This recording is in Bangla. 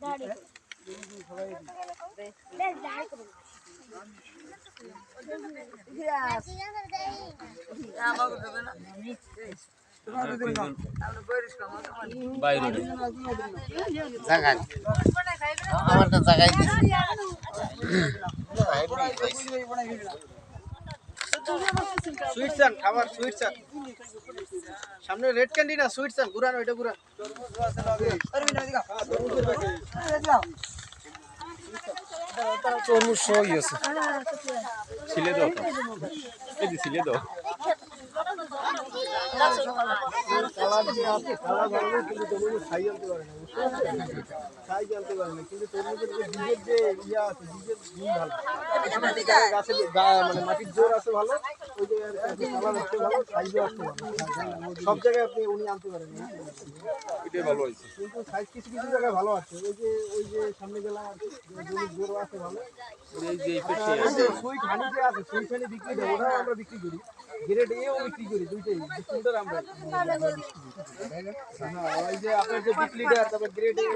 বাইরে জায়গায় আমারটা জায়গায় দিছি। সুইট চান খাবার সুইট চান সামনে রেড ক্যান্ডি না সুইট চান ঘুরান ওইটা ঘুরান। তরমুজ আছে ছিলে দাও। ছিলে দাও। কালার যে আছে কালার ভালো কিন্তু তরমুজ খাই আনতে পারে না খাই আনতে পারে না কিন্তু তরমুজের যে বীজের যে ইয়া আছে বীজের গুণ ভালো। গাছে মানে মাটির জোর আছে ভালো ওই যে কালার আসতে ভালো সাইজও আসতে ভালো। সব জায়গায় আপনি উনি আনতে পারেন না এটাই ভালো হয়েছে। কিন্তু সাইজ কিছু কিছু জায়গায় ভালো আছে ওই যে ওই যে সামনে গেলাম জমির জোরও আছে ভালো। সুইট হানি যে আছে। সুইট হানি বিক্রি দেয় ওটাও আমরা বিক্রি করি। গ্রেড এও বিক্রি করি দুইটাই। ডিস্ট্রিবিউটর আমরা হ্যাঁ ওই যে আপনার যে বিক্রি দেয় তারপর গ্রেড এ